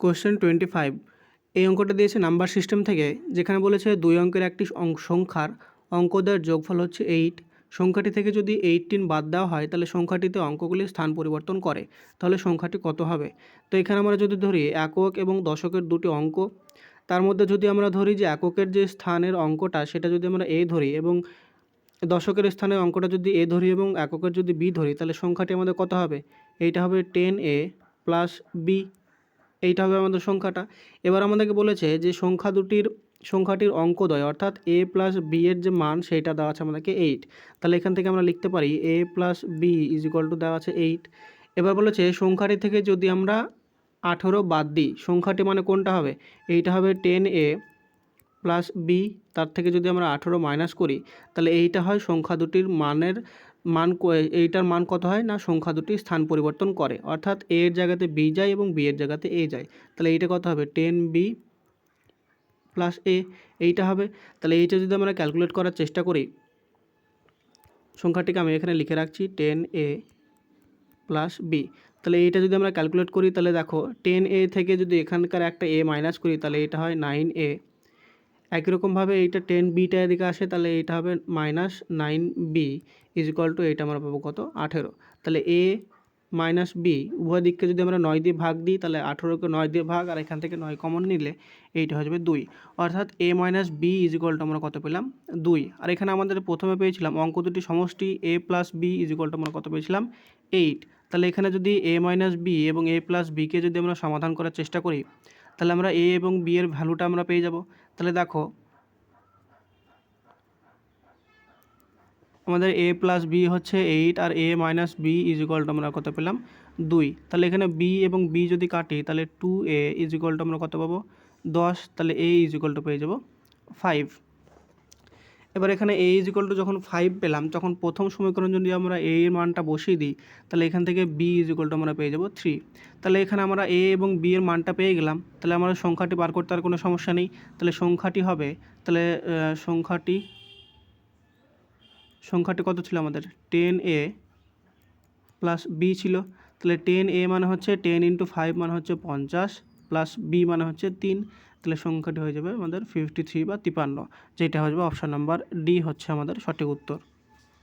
Question twenty five এই অঙ্কটা দিয়েছে নাম্বার সিস্টেম থেকে, যেখানে বলেছে দুই অঙ্কের একটি সংখ্যার অঙ্কদের যোগফল হচ্ছে এইট সংখ্যাটি থেকে যদি এইটিন বাদ দেওয়া হয়, তাহলে সংখ্যাটিতে অঙ্কগুলির স্থান পরিবর্তন করে, তাহলে সংখ্যাটি কত হবে? তো এখানে আমরা যদি ধরি একক এবং দশকের দুটি অঙ্ক, তার মধ্যে যদি আমরা ধরি যে এককের যে স্থানের অঙ্কটা, সেটা যদি আমরা এ ধরি এবং দশকের স্থানে অঙ্কটা যদি এ ধরি এবং এককের যদি বি ধরি, তাহলে সংখ্যাটি আমাদের কত হবে? এইটা হবে টেন এ প্লাস বি এইটা হবে আমাদের সংখ্যাটা। এবার আমাদেরকে বলেছে যে সংখ্যা দুটির, সংখ্যাটির অঙ্কদ্বয়, অর্থাৎ এ প্লাস বি এর যে মান সেইটা দেওয়া আছে আমাদেরকে এইট তাহলে এখান থেকে আমরা লিখতে পারি A plus B is equal to দেওয়া আছে এইট এবার বলেছে সংখ্যাটি থেকে যদি আমরা আঠেরো বাদ দিই, সংখ্যাটি মানে কোনটা হবে? এইটা হবে টেন এ প্লাস বি, তার থেকে যদি আমরা আঠেরো মাইনাস করি, তাহলে এইটা হয় সংখ্যা দুটির মানের মান এইটার মান কত হয় না সংখ্যা দুটি স্থান পরিবর্তন করে। অর্থাৎ এ এর জায়গাতে বি যায় এবং বি এর জায়গাতে এ যায়। তাহলে এইটা কত হবে? টেন বি প্লাস এ, এইটা হবে। তাহলে এইটা যদি আমরা ক্যালকুলেট করার চেষ্টা করি, সংখ্যাটিকে আমি এখানে লিখে রাখছি, টেন এ প্লাস বি। তাহলে এইটা যদি আমরা ক্যালকুলেট করি, তাহলে দেখো, টেন এ থেকে যদি এখানকার একটা এ মাইনাস করি, তাহলে এটা হয় নাইন এ একই রকমভাবে এইটা টেন বিটা এদিকে আসে, তাহলে এইটা হবে minus nine B is equal to এইটা আমরা পাবো কত? আঠেরো। তাহলে এ মাইনাস বি, উভয় দিককে যদি আমরা নয় দিয়ে ভাগ দিই, তাহলে আঠেরোকে নয় দিয়ে ভাগ, আর এখান থেকে নয় কমন নিলে এইটা হয়ে যাবে দুই। অর্থাৎ A minus B is equal to আমরা কত পেলাম? দুই। আর এখানে আমাদের প্রথমে পেয়েছিলাম অঙ্ক দুটি সমষ্টি, A plus B is equal to আমরা কত পেয়েছিলাম? এইট। তাহলে এখানে যদি এ মাইনাস বি এবং এ প্লাস বিকে যদি আমরা সমাধান করার চেষ্টা করি তাহলে আমরা এ এবং বি এর ভ্যালুটা আমরা পেয়ে যাব। তাহলে দেখো, আমাদের এ প্লাস বি হচ্ছে eight R A minus B is equal to আমরা কত পেলাম? দুই। তাহলে এখানে বি এবং বি যদি কাটি, তাহলে two A is equal to আমরা কত পাবো? দশ। তাহলে এ ইজ ইকুয়াল টু পেয়ে যাব ফাইভ এবার এখানে এ ইজ ইকুয়াল টু যখন ফাইভ পেলাম, তখন প্রথম সমীকরণ যদি আমরা এ এর মানটা বসিয়ে দিই, তাহলে এখান থেকে বি ইজ ইকুয়াল টু আমরা পেয়ে যাব থ্রি তাহলে এখানে আমরা এ এবং বি এর মানটা পেয়ে গেলাম, তাহলে আমরা সংখ্যাটি বার করতে আর কোনো সমস্যা নেই। তাহলে সংখ্যাটি হবে, তাহলে সংখ্যাটি সংখ্যাটি কত ছিল আমাদের? টেন এ প্লাস বি ছিল। তাহলে টেন এ মানে হচ্ছে টেন ইন্টু ফাইভ মানে হচ্ছে পঞ্চাশ প্লাস বি মানে হচ্ছে তিন। তাহলে সংখ্যাটি হয়ে যাবে আমাদের ফিফটি থ্রি বা তিপান্ন যেটা হয়ে যাবে অপশান নাম্বার ডি হচ্ছে আমাদের সঠিক উত্তর।